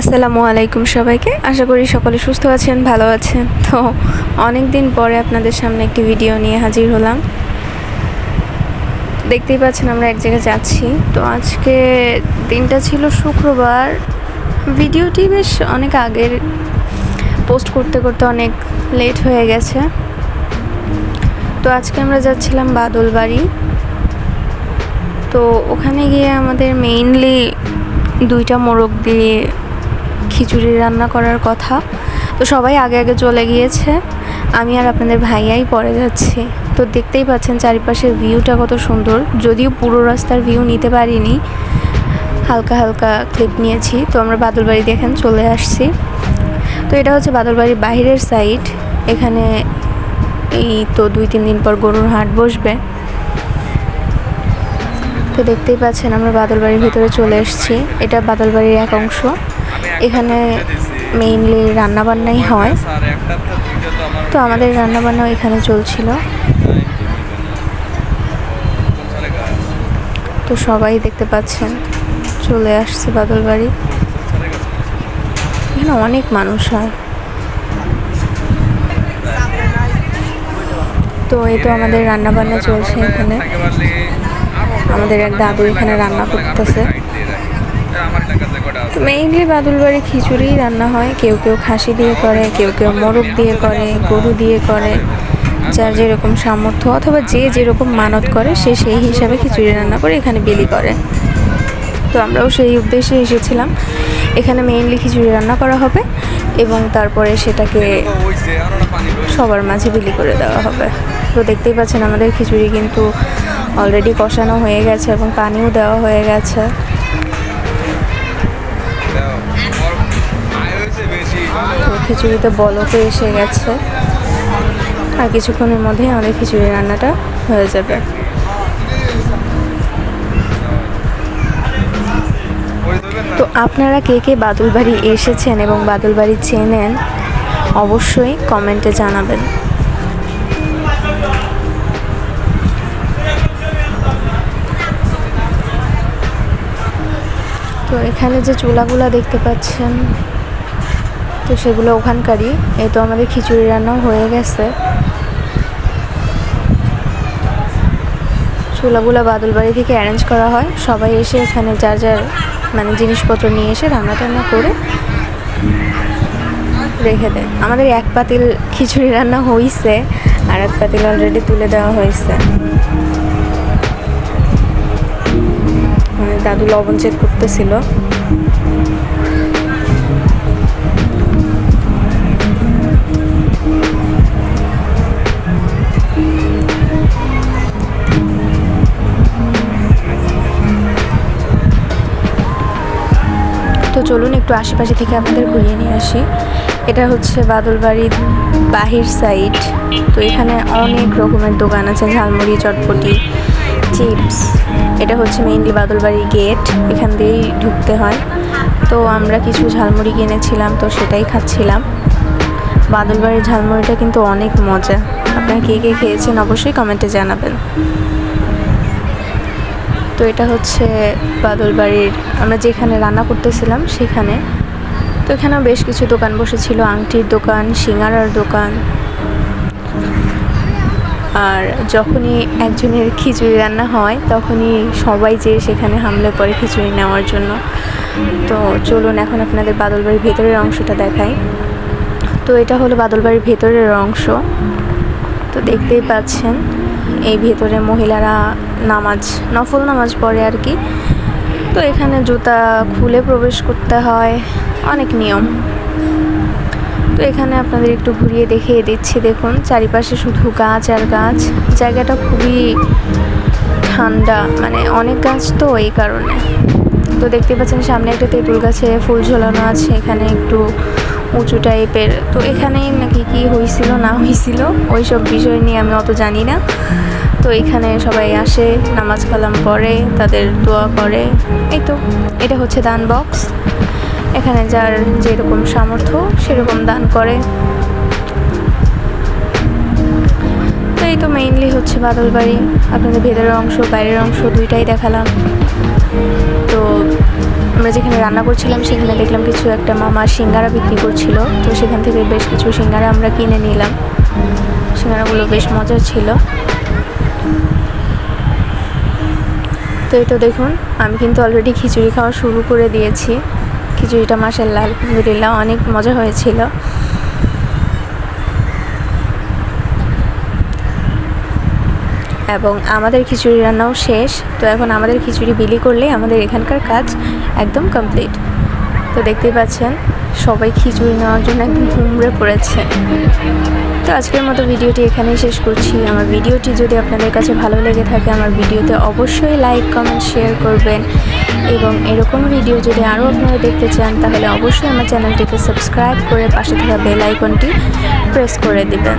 আসসালামু আলাইকুম সবাইকে। আশা করি সকলে সুস্থ আছেন, ভালো আছেন। তো অনেক দিন পরে আপনাদের সামনে একটি ভিডিও নিয়ে হাজির হলাম। দেখতেই পাচ্ছেন আমরা এক জায়গায় যাচ্ছি। তো আজকে দিনটা ছিল শুক্রবার। ভিডিওটি বেশ অনেক আগের। পোস্ট করতে করতে অনেক লেট হয়ে গেছে। তো আজকে আমরা যাচ্ছিলাম বাদলবাড়ি। তো ওখানে গিয়ে আমাদের মেইনলি দুইটা মোরগ দিয়ে খিচুড়ি রান্না করার কথা। তো সবাই আগে আগে চলে গিয়েছে। আমি আর আপনাদের ভাইয়াই পরে যাচ্ছি। তো দেখতেই পাচ্ছেন চারিপাশের ভিউটা কত সুন্দর। যদিও পুরো রাস্তার ভিউ নিতে পারিনি। হালকা হালকা ক্লিপ নিয়েছি। তো আমরা বাদলবাড়ি দেখেন চলে আসছি। তো এটা হচ্ছে বাদলবাড়ির বাইরের সাইড এখানে এই তো দুই, তিন দিন পর গরুর হাট বসবে। তো দেখতেই পাচ্ছেন আমরা বাদলবাড়ির ভিতরে চলে এসেছি। এটা বাদলবাড়ির এক অংশ। এখানে মেইনলি রান্নাবান্নাই হয়। তো আমাদের রান্নাবান্নাও এখানে চলছিল। তো সবাই দেখতে পাচ্ছেন, চলে আসছে বাদল বাড়ি। এখানে অনেক মানুষ হয়। তো এই তো আমাদের রান্নাবান্না চলছে এখানে। আমাদের এক দাদু এখানে রান্না করতেছে। মেইনলি বাদুলবাড়ি খিচুড়ি রান্না হয়। কেউ কেউ খাসি দিয়ে করে, কেউ কেউ মোরগ দিয়ে করে, গরু দিয়ে করে, যার যেরকম সামর্থ্য, অথবা যে যেরকম মানত করে, সে সেই হিসাবে খিচুড়ি রান্না করে, এখানে বিলি করে। তো আমরাও সেই উদ্দেশ্যে এসেছিলাম। এখানে মেইনলি খিচুড়ি রান্না করা হবে এবং তারপরে সেটাকে সবার মাঝে বিলি করে দেওয়া হবে। তো দেখতেই পাচ্ছেন আমাদের খিচুড়ি কিন্তু অলরেডি কষানো হয়ে গেছে এবং পানিও দেওয়া হয়ে গেছে। খিচুড়িতে বলকও এসে গেছে। আর কিছুক্ষণের মধ্যে আমাদের খিচুড়ি রান্নাটা হয়ে যাবে। তো আপনারা কে কে বাদুলবাড়ি এসেছেন এবং বাদুলবাড়ি চেনেন, অবশ্যই কমেন্টে জানাবেন। তো এখানে যে চুলাগুলা দেখতে পাচ্ছেন তো সেগুলো ওখানকারই। এই তো আমাদের খিচুড়ি রান্নাও হয়ে গেছে। চুলাগুলো বাদলবাড়ি থেকে অ্যারেঞ্জ করা হয়। সবাই এসে এখানে যার যার মানে জিনিসপত্র নিয়ে এসে রান্না টান্না করে রেখে দেয়। আমাদের এক পাতিল খিচুড়ি রান্না হয়েছে আর এক পাতিল অলরেডি তুলে দেওয়া হয়েছে মানে দাদু লবণ চেক করতেছিল। তো চলুন একটু আশেপাশে থেকে আপনাদের ঘুরিয়ে নিয়ে আসি। এটা হচ্ছে বাদলবাড়ির বাহির সাইড তো এখানে অনেক রকমের দোকান আছে, ঝালমুড়ি, চটপটি, চিপস। এটা হচ্ছে মেইনলি বাদলবাড়ির গেট এখান দিয়েই ঢুকতে হয়। তো আমরা কিছু ঝালমুড়ি কিনেছিলাম, তো সেটাই খাচ্ছিলাম। বাদলবাড়ির ঝালমুড়িটা কিন্তু অনেক মজা। আপনারা কে কে খেয়েছেন অবশ্যই কমেন্টে জানাবেন। তো এটা হচ্ছে বাদলবাড়ির আমরা যেখানে রান্না করতেছিলাম সেখানে। তো এখানেও বেশ কিছু দোকান বসেছিল, আংটির দোকান, সিঙ্গারার দোকান। আর যখনই একজনের খিচুড়ি রান্না হয়, তখনই সবাই যে সেখানে হামলে পড়ে খিচুড়ি নেওয়ার জন্য। তো চলুন এখন আপনাদের বাদলবাড়ির ভেতরের অংশটা দেখাই। তো এটা হলো বাদলবাড়ির ভেতরের অংশ। তো দেখতেই পাচ্ছেন এই ভেতরে মহিলারা নামাজ, নফল নামাজ পড়ে আর কি। তো এখানে জুতা খুলে প্রবেশ করতে হয়, অনেক নিয়ম। তো এখানে আপনাদের একটু ঘুরিয়ে দেখিয়ে দিচ্ছি, দেখুন, চারিপাশে শুধু গাছ আর গাছ। জায়গাটা খুবই ঠান্ডা মানে অনেক গাছ তো এই কারণে। তো দেখতে পাচ্ছেন সামনে একটা তেঁতুল গাছে ফুল ঝোলানো আছে, এখানে একটু উঁচু টাইপের তো এখানেই নাকি কি হয়েছিল না হয়েছিল ওই সব বিষয় নিয়ে আমি অত জানি না। তো এখানে সবাই আসে, নামাজ কালাম পড়ে, তাদের দোয়া করে। এই তো, এটা হচ্ছে দান বক্স এখানে যার যেরকম সামর্থ্য, সেরকম দান করে। তো এই তো মেইনলি হচ্ছে বাদলবাড়ি। আপনাদের ভেতরের অংশ, বাইরের অংশ দুইটাই দেখালাম। তো আমরা যেখানে রান্না করছিলাম, সেখানে দেখলাম কিছু একটা মামা সিঙ্গারা বিক্রি করছিল। তো সেখান থেকে বেশ কিছু সিঙ্গারা আমরা কিনে নিলাম। সিঙ্গারাগুলো বেশ মজার ছিল। তো এই তো দেখুন, আমি কিন্তু অলরেডি খিচুড়ি খাওয়া শুরু করে দিয়েছি। খিচুড়িটা মাসাল্লাহ আলহামদুলিল্লাহ অনেক মজা হয়েছিল। এবং আমাদের খিচুড়ি রান্নাও শেষ। তো এখন আমাদের খিচুড়ি বিলি করলেই আমাদের এখানকার কাজ একদম কমপ্লিট তো দেখতেই পাচ্ছেন, সবাই খিচুড়ি নেওয়ার জন্য একদম হুমড়ে পড়েছে। তো আজকের মতো ভিডিওটি এখানেই শেষ করছি। আমার ভিডিওটি যদি আপনাদের কাছে ভালো লেগে থাকে, আমার ভিডিওতে অবশ্যই লাইক কমেন্ট শেয়ার করবেন। এবং এরকম ভিডিও যদি আরও আপনারা দেখতে চান, তাহলে অবশ্যই আমার চ্যানেলটিকে সাবস্ক্রাইব করে পাশে থাকা বেল আইকনটি প্রেস করে দিবেন।